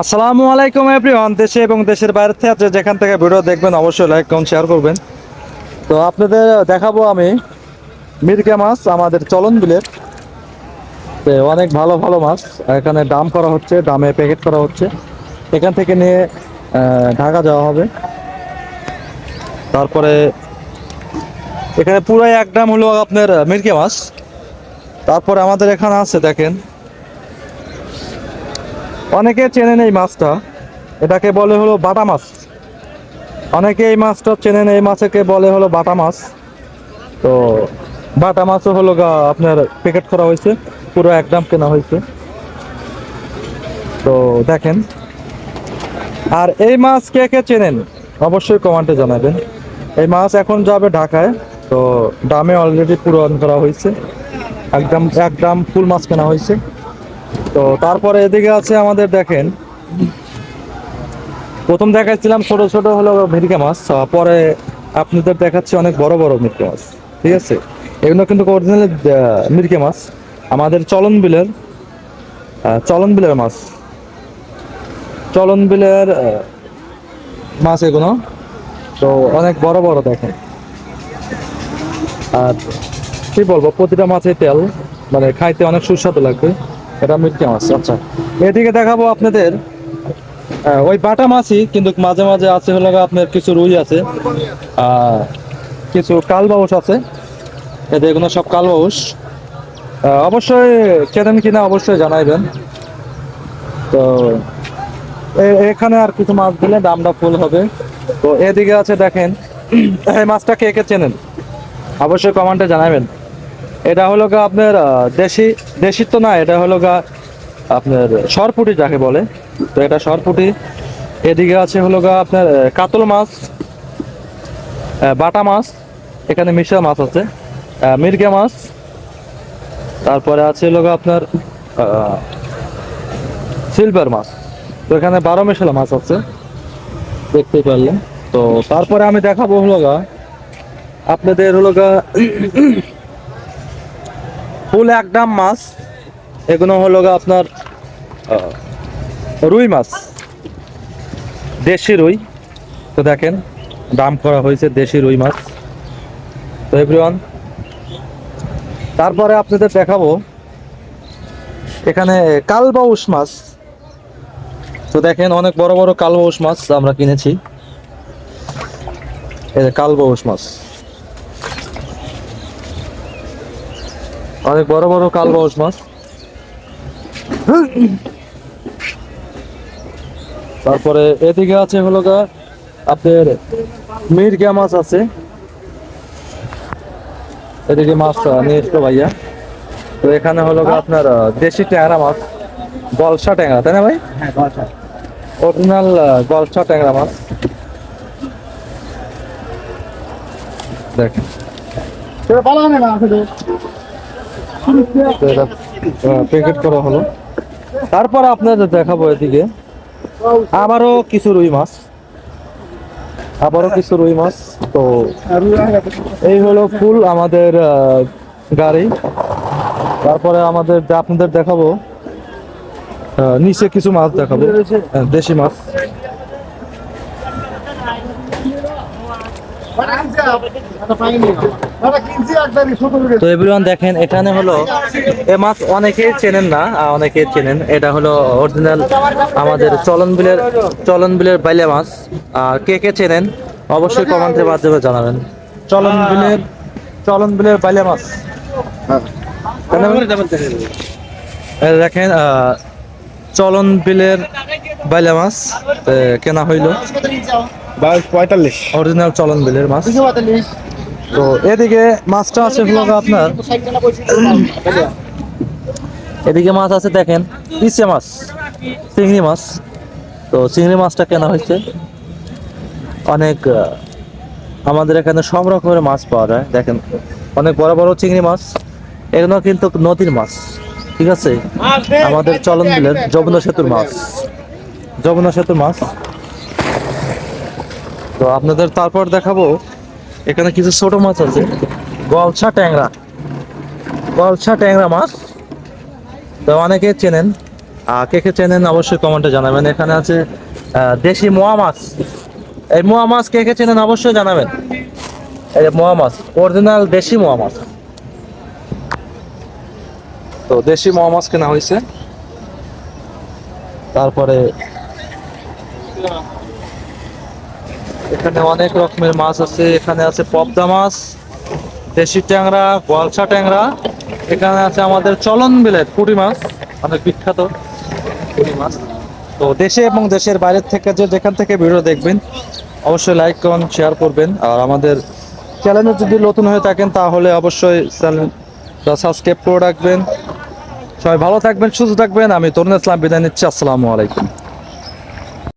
আসসালামু আলাইকুম এভরিওয়ান, দেশে এবং দেশের বাইরে থেকে যেখান থেকে ভিডিও দেখবেন অবশ্যই লাইক কমেন্ট শেয়ার করবেন। তো আপনাদের দেখাবো আমি মিরকা মাছ, আমাদের চলন বিলের। অনেক ভালো ভালো মাছ। এখানে দাম করা হচ্ছে, দামে প্যাকেট করা হচ্ছে। এখান থেকে নিয়ে ঢাকা যাওয়া হবে। তারপরে এখানে পুরাই এক দাম হলো আপনার মিরকে মাছ। তারপরে আমাদের এখানে আছে দেখেন অনেকে চেনেন এই মাছটা। এটাকে বলে হলো বাটা মাছ। অনেকে এই মাছটা চেনেন, এই মাছকে বলে হলো বাটা মাছ। তো বাটা মাছও হলো আপনার প্যাকেট করা হয়েছে, পুরো একদম কেনা হয়েছে। তো দেখেন। আর এই মাছ কে কে চেনেন? অবশ্যই কমেন্টে জানাবেন। এই মাছ এখন যাবে ঢাকায়, তো দামে অলরেডি পূরণ করা হয়েছে। একদম একদম ফুল মাছ কেনা হয়েছে। তো তারপরে এদিকে আছে আমাদের দেখেন। প্রথম দেখাচ্ছিলাম ছোট ছোট হলো ভেরিকা মাছ পরে আপনাদের দেখাচ্ছি অনেক বড় বড় মিরকে মাছ, ঠিক আছে? এগুলো কিন্তু অরিজিনাল মিরকে মাছ। আমাদের চলন বিলের চলন বিলের মাছ। চলন বিলের মাছ এগুলো। তো অনেক বড় বড় দেখেন। আর কি বলব, প্রতিটা মাছে তেল মানে খাইতে অনেক সুস্বাদু লাগবে। এটা মিটকে মাছ আচ্ছা। এদিকে দেখাবো আপনাদের ওই বাটা মাছই কিন্তু মাঝে মাঝে আছে হলো আপনার কিছু রুই আছে কিছু কালবাউস আছে। এদের এগুলো সব কালবাউস। অবশ্যই চেনেন কিনা অবশ্যই জানাইবেন। তো এখানে আর কিছু মাছ দিলে দামটা ফুল হবে। তো এদিকে আছে দেখেন, এই মাছটা কে কে চেনেন? অবশ্যই কমেন্টে জানাবেন। এটা হলো গা আপনার দেশি দেশি তো না, এটা হলো গা আপনার সরপুটি যাকে বলে। তো এটা সরপুটি। এদিকে আছে হলো গা আপনার কাতল মাছ বাটা মাছ, এখানে মিশা মাছ আছে মির্গা মাছ। তারপরে আছে হলো গা আপনার সিলভার মাছ। তো এখানে বারো মেশালা মাছ আছে দেখতে পারলেন। তো তারপরে আমি দেখাবো হলো গা আপনাদের হলো গা ফুল এক একদম মাছ। এগুলো হলো আপনার রুই মাছ। দেশি রুই। তো দেখেন, দাম করা হয়েছে দেশি রুই মাছ। তো এভরিওয়ান তারপরে আপনাদের দেখাবো, এখানে কালবাউস মাছ। তো দেখেন, অনেক বড় বড় কালবাউস মাছ আমরা কিনেছি। এই যে কালবাউস মাছ। অনেক বড় বড় কালবাউস মাছ। তারপরে এদিকে আছে হলো গা আপনার মির্গা মাছ আছে। এদিকে মাছটা নিয়ে এসলো ভাইয়া। তো এখানে হলো গা আপনার দেশি ট্যাংরা মাছ। গলসা ট্যাংরা তাই না ভাই? হ্যাঁ অরিজিনাল গলসা ট্যাংরা মাছ। দেখেন প্যাকেট করা হলো। তারপর আপনাদের দেখাবো এদিকে। আবারও কিছু রুই মাছ। আবারও কিছু রুই মাছ। তো এই হলো ফুল আমাদের গাড়ি। তারপরে আমাদের আপনাদের দেখাবো নিচে কিছু মাছ দেখাবো। দেশি মাছ। তো এভরিওয়ান দেখেন এখানে হলো এ মাছ অনেকেই চেনেন না আহ, অনেকেই চেনেন। এটা হলো অরিজিনাল আমাদের চলন বিলের চলন বিলের বাইলে মাছ। আর কে কে চেনেন অবশ্যই কমেন্টের মাধ্যমে জানাবেন। চলন বিলের চলন বিলের বাইলে মাছ। ভাই? এই দেখেন আহ, চলন বিলের বাইলে মাছ কেনা হইল। পঁয়তাল্লিশ। অরিজিনাল চলন বিলের মাছ। তো এদিকে মাছটা আছে হলো আপনার। এদিকে মাছ আছে দেখেন ইসে মাছ চিংড়ি মাছ। তো চিংড়ি মাছটা কেনা হয়েছে। অনেক আমাদের এখানে সব রকমের মাছ পাওয়া যায়। দেখেন অনেক বড় বড় চিংড়ি মাছ এগুলো কিন্তু নদীর মাছ। ঠিক আছে? আমাদের চলন বিলের যমুনা সেতুর মাছ। যমুনা সেতুর মাছ। তো আপনাদের তারপর দেখাবো, এখানে কিছু ছোট মাছ আছে। গলছা ট্যাংরা। গলছা ট্যাংরা মাছ। তো অনেকে চেনেন কে কে চেনেন অবশ্যই কমেন্টে জানাবেন। এখানে আছে দেশি মোয়া মাছ। এই মোয়া মাছ কে কে চেনেন অবশ্যই জানাবেন। এই মোয়া মাছ, অরিজিনাল দেশি মোয়া মাছ। তো দেশি মোয়া মাছ কেনা হয়েছে। তারপরে এখানে অনেক রকমের মাছ আছে। এখানে আছে পবদা মাছ, দেশি ট্যাংরা গোয়ালসা ট্যাংরা। এখানে আছে আমাদের চলন বিলের পুঁটি মাছ, অনেক বিখ্যাত পুঁটি মাছ। তো দেশে এবং দেশের বাইরের থেকে যে যেখান থেকে ভিডিও দেখবেন, অবশ্যই লাইক করুন শেয়ার করবেন। আর আমাদের চ্যানেলে যদি নতুন হয়ে থাকেন, তাহলে অবশ্যই চ্যানেলটা সাবস্ক্রাইব করে রাখবেন। সবাই ভালো থাকবেন সুস্থ থাকবেন। আমি তরুণ ইসলাম বিদায় নিচ্ছি। আসসালামু আলাইকুম।